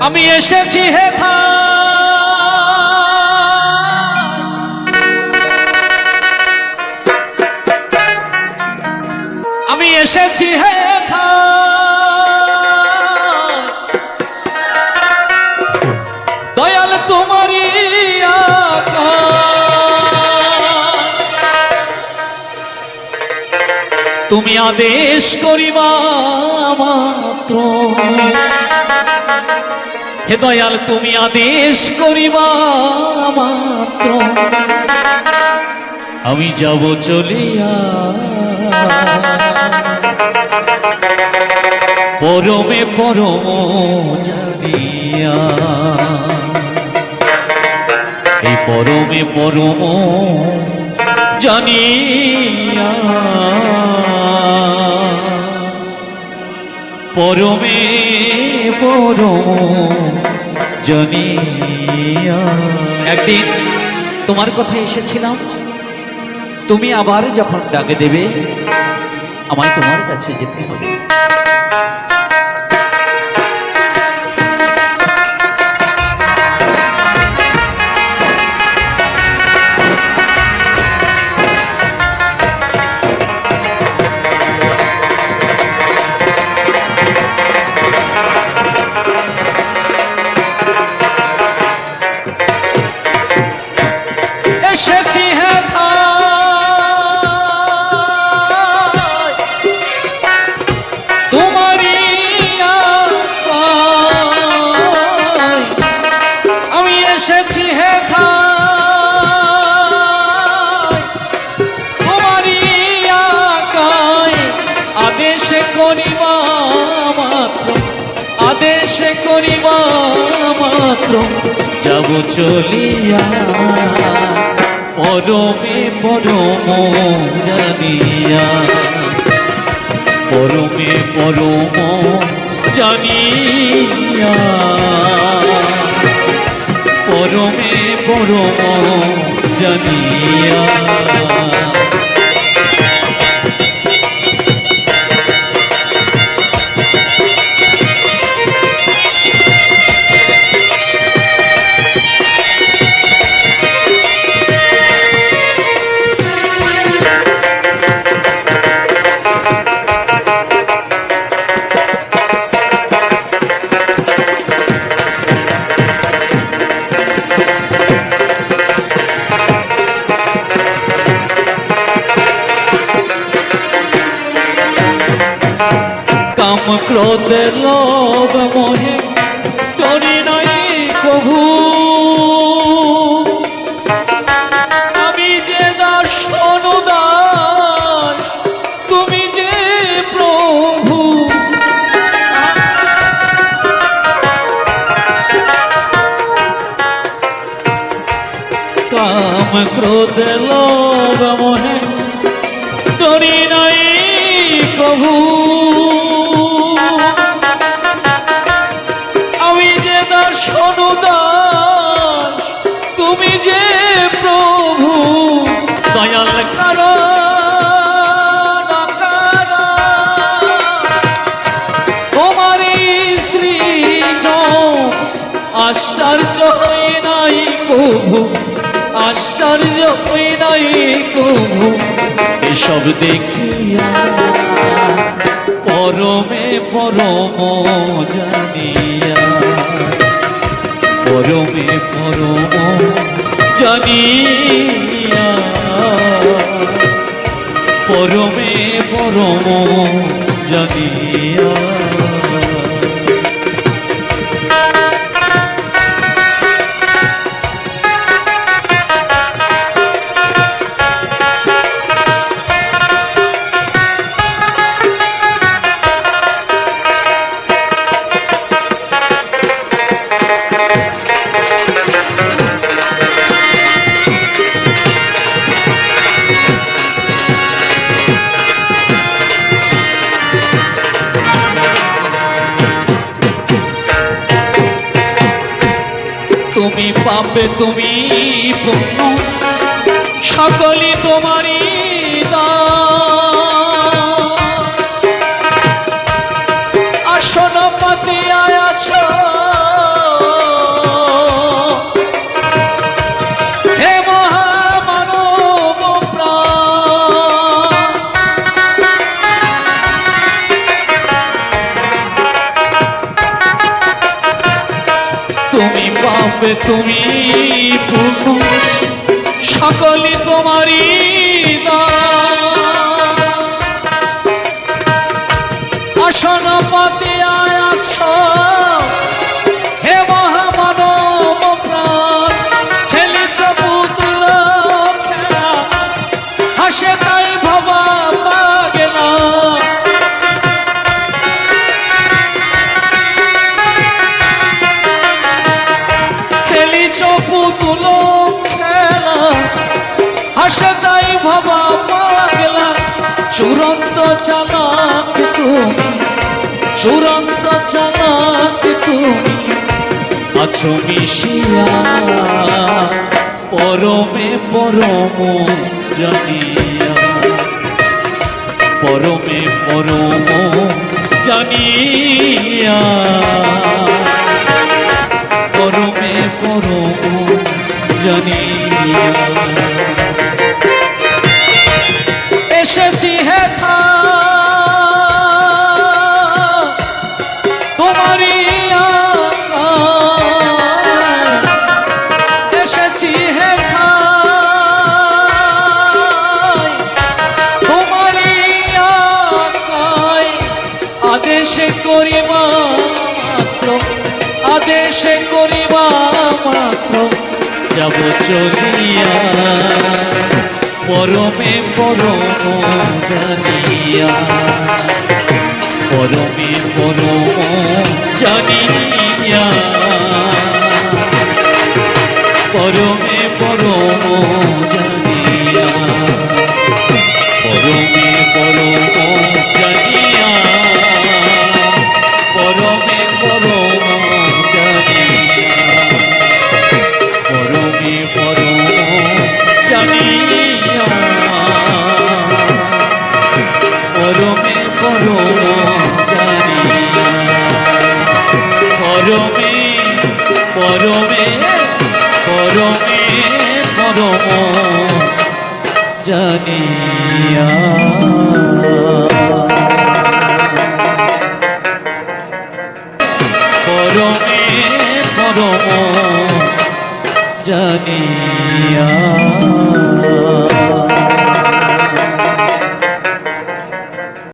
আমি এসেছি হে আমি এসেছি হে দয়াল তুমি আদেশ করিবা মাত্র। হে দয়াল, তুমি আদেশ করিবা মাত্র। আমি যাব চলিয়া। পরমে পরম জানিয়া এই পরমে পরম জানিয়া পরমে পরম জানিয়া। একদিন তোমার কথা এসেছিলাম, তুমি আবার যখন ডাকে দেবে, আমায় তোমার কাছে যেতে হবে। আদেশে করিবা মাত্র, আদেশে করিবা মাত্র, যাব চলিয়া। পরমে পরম জানিয়া, পরমে পরম জানিয়া। পরমে পরম জানিয়া। কাম ক্রোধ লোভ মোহে, করি নাই কভু আমি যে দাস অনুদাস, তুমি যে প্রভু। কাম ক্রোধ লোভ মোহে, করি নাই কভু কভু আশ্চর্য নাই কভু এসব দেখিয়া পরমে পরম জানিয়া। পরমে পরম জানিয়া। পরমে পরম জানিয়া। পাবে তুমি সকলই তোমারই তবে তুমি প্রথম সকলে তোমারই। আসন পাতে আছ চালাক তুমি চূড়ান্ত চালাক তুমি আছো মিশিয়া, পরমে পরম জানিয়া। পরমে পরম জানিয়া। পরমে পরম জানিয়া। যাব চলিয়া। পরমে পরম জানিয়া পরমে পরম জানিয়া পরমে পরম জানিয়া জানিয়া পরমে পরমে পরমে পরম জানিয়া।